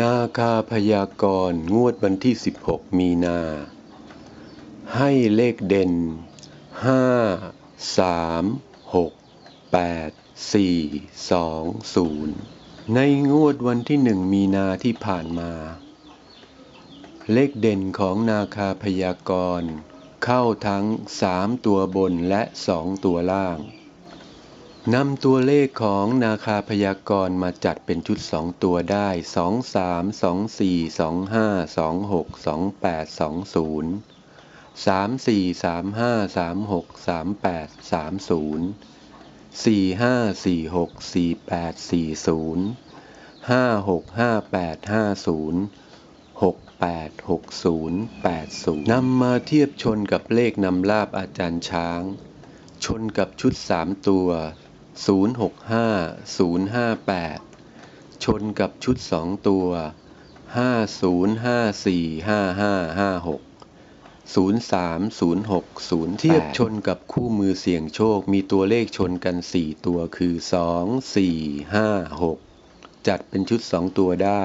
นาคาพยากรณ์งวดวันที่ 16 มีนา ให้เลขเด่น 5 3 6 8 4 2 0 ในงวดวันที่1มีนาที่ผ่านมา เลขเด่นของนาคาพยากรณ์เข้าทั้ง 3 ตัวบนและ 2 ตัวล่าง นำตัวเลขของนาคาพยากรณ์มาจัดเป็นชุด 2 ตัวได้ 2 3 2 4 2 5 2 6 2 8 2 0 3 4 3 5 3 6 3 8 3 0 4 5 4 6 4 8 4 0 5 6 5 8 5 0 6 8 6 0 8 0นำมาเทียบชนกับเลขนำลาบอาจารย์ช้าง ชนกับชุด 3 ตัว 065 058 ชนกับชุด2ตัว 5054 5556 030608เทียบชนกับคู่มือเสี่ยงโชคมีตัวเลขชนกัน 4 ตัวคือ 2 4 5 6 จัดเป็นชุด 2 ตัวได้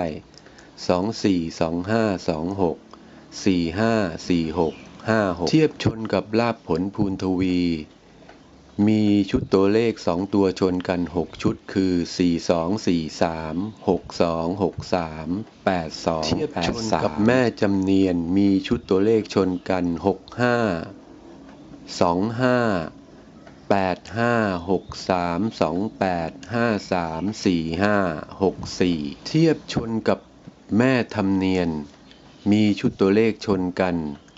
2 4 2 5 2 6 4 5 4 6 5 6 เทียบชนกับลาบผลภูนทวี มีชุดตัวเลข 2 ตัวชนกัน 6 ชุดคือ 4 2 4 3 6 2 6 3 8 2 เทียบชนกับแม่จำเนียนมีชุดตัวเลขชนกัน 6 5 2 5 8 5 6 3 2 8 5 3 4 5 6 4 เทียบชนกับแม่ทำเนียน มีชุดตัวเลขชนกัน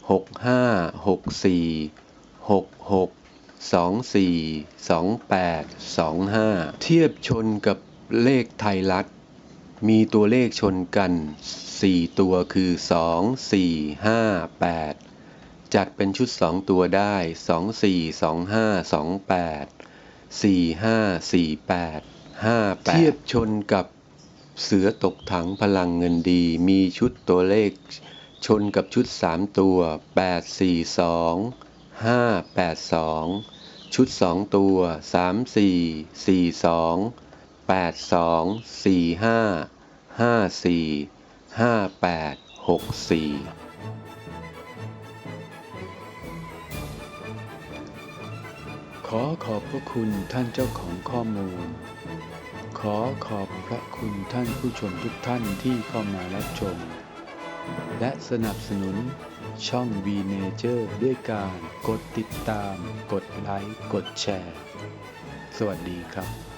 6 5 6 2 4 2 8 2 5 เทียบชนกับเลขไทยรัฐ มีตัวเลขชนกัน 4 ตัวคือ 2 4 5 8 จัดเป็นชุด 2 ตัวได้ 2 4 2 5 2 8 4 5 4 8 5 8 เทียบชนกับเสือตกถังพลังเงินดี มีชุดตัวเลขชนกับชุด 3 ตัว 8 4 2 5 8 2ชุด2ตัว3 4 4 2 8 2 4 5 5 4 5 8 6 4ขอขอบพระคุณท่านเจ้าของข้อมูล ขอขอบพระคุณท่านผู้ชมทุกท่านที่เข้ามารับชม และสนับสนุนช่อง V Nature ด้วยการกดติดตาม กดไลค์ กดแชร์ สวัสดีครับ